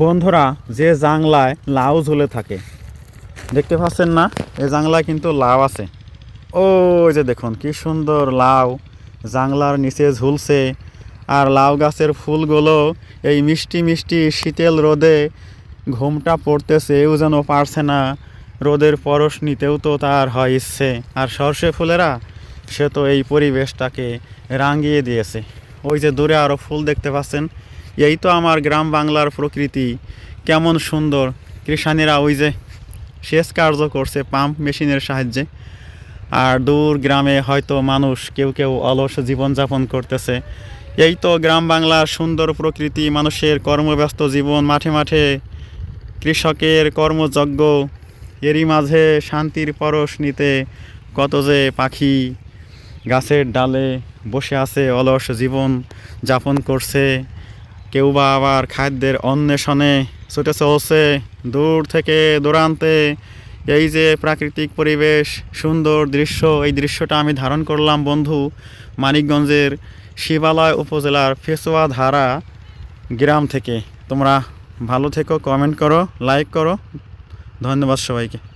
বন্ধুরা, যে জাংলায় লাউ ঝুলে থাকে, দেখতে পাচ্ছেন না? এই জাংলায় কিন্তু লাউ আছে। ও যে দেখুন, কি সুন্দর লাউ, জাংলার নিচে ঝুলছে। আর লাউ গাছের ফুলগুলো এই মিষ্টি মিষ্টি শীতেল রোদে ঘুমটা পড়তেছে, এও যেন পারছে না। রোদের পরশ নিতেও তো তার হয় ইচ্ছে। আর সর্ষে ফুলেরা, সে তো এই পরিবেশটাকে রাঙিয়ে দিয়েছে। ওই যে দূরে আরও ফুল দেখতে পাচ্ছেন এই তো আমার গ্রাম বাংলার প্রকৃতি, কেমন সুন্দর। কৃষানীরা ওই যে সেচ কার্য করছে পাম্প মেশিনের সাহায্যে। আর দূর গ্রামে হয়তো মানুষ কেউ কেউ অলস জীবনযাপন করতেছে। এই তো গ্রাম বাংলার সুন্দর প্রকৃতি, মানুষের কর্মব্যস্ত জীবন, মাঠে মাঠে কৃষকের কর্মযজ্ঞ, এরই মাঝে শান্তির পরশ নিতে কত যে পাখি গাছের ডালে বসে আছে, অলস জীবন যাপন করছে। কেউ বা আবার খাদ্যের অন্বেষণে ছুটে চলছে দূর থেকে দূরান্তে। এই যে প্রাকৃতিক পরিবেশ, সুন্দর দৃশ্য, এই দৃশ্যটা আমি ধারণ করলাম বন্ধু মানিকগঞ্জের শিবালয় উপজেলার ফেসোয়া ধারা গ্রাম থেকে। তোমরা ভালো থেকো কমেন্ট করো লাইক করো। ধন্যবাদ সবাইকে।